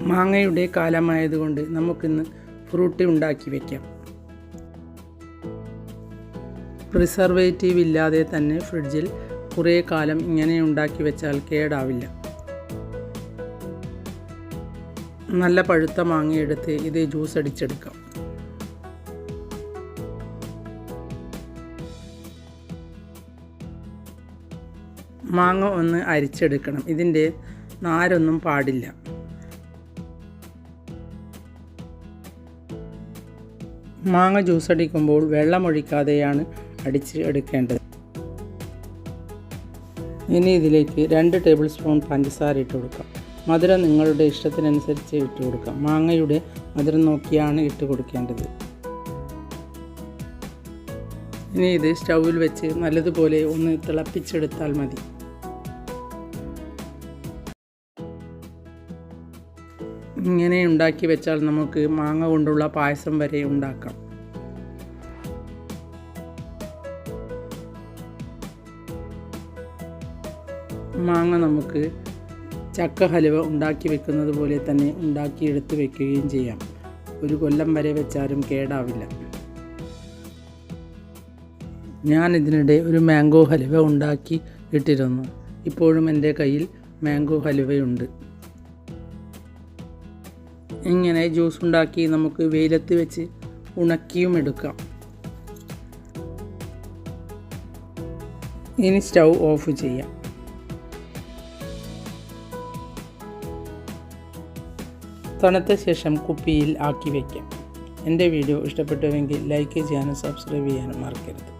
മാങ്ങയുടെ കാലമായതുകൊണ്ട് നമുക്കിന്ന് ഫ്രൂട്ടി ഉണ്ടാക്കി വയ്ക്കാം പ്രിസർവേറ്റീവ് ഇല്ലാതെ തന്നെ ഫ്രിഡ്ജിൽ കുറേ കാലം ഇങ്ങനെ ഉണ്ടാക്കി വെച്ചാൽ കേടാവില്ല. നല്ല പഴുത്ത മാങ്ങയെടുത്ത് ഇത് ജ്യൂസ് അടിച്ചെടുക്കാം. മാങ്ങ ഒന്ന് അരിച്ചെടുക്കണം. ഇതിന്റെ നാരൊന്നും പാടില്ല. മാങ്ങ ജ്യൂസ് അടിക്കുമ്പോൾ വെള്ളമൊഴിക്കാതെയാണ് അടിച്ച് എടുക്കേണ്ടത്. ഇനി ഇതിലേക്ക് രണ്ട് ടേബിൾ സ്പൂൺ പഞ്ചസാര ഇട്ട് കൊടുക്കാം. മധുരം നിങ്ങളുടെ ഇഷ്ടത്തിനനുസരിച്ച് ഇട്ട് കൊടുക്കാം. മാങ്ങയുടെ മധുരം നോക്കിയാണ് ഇട്ട് കൊടുക്കേണ്ടത്. ഇനി ഇത് സ്റ്റൗവിൽ വെച്ച് നല്ലതുപോലെ ഒന്ന് തിളപ്പിച്ചെടുത്താൽ മതി. ഇങ്ങനെ ഉണ്ടാക്കി വെച്ചാൽ നമുക്ക് മാങ്ങ കൊണ്ടുള്ള പായസം വരെ ഉണ്ടാക്കാം. മാങ്ങ നമുക്ക് ചക്ക ഹലുവ ഉണ്ടാക്കി വെക്കുന്നത് പോലെ തന്നെ ഉണ്ടാക്കി എടുത്ത് വെക്കുകയും ചെയ്യാം. ഒരു കൊല്ലം വരെ വെച്ചാലും കേടാവില്ല. ഞാൻ ഇതിനിടെ ഒരു മാംഗോ ഹലുവ ഉണ്ടാക്കി ഇട്ടിരുന്നു. ഇപ്പോഴും എന്റെ കയ്യിൽ മാംഗോ ഹലുവയുണ്ട്. ഇങ്ങനെ ജ്യൂസ് ഉണ്ടാക്കി നമുക്ക് വെയിലത്ത് വെച്ച് ഉണക്കിയും എടുക്കാം. ഇനി സ്റ്റൗ ഓഫ് ചെയ്യാം. തണുത്ത ശേഷം കുപ്പിയിൽ ആക്കി വയ്ക്കാം എന്റെ വീഡിയോ ഇഷ്ടപ്പെട്ടുവെങ്കിൽ ലൈക്ക് ചെയ്യാനും സബ്സ്ക്രൈബ് ചെയ്യാനും മറക്കരുത്.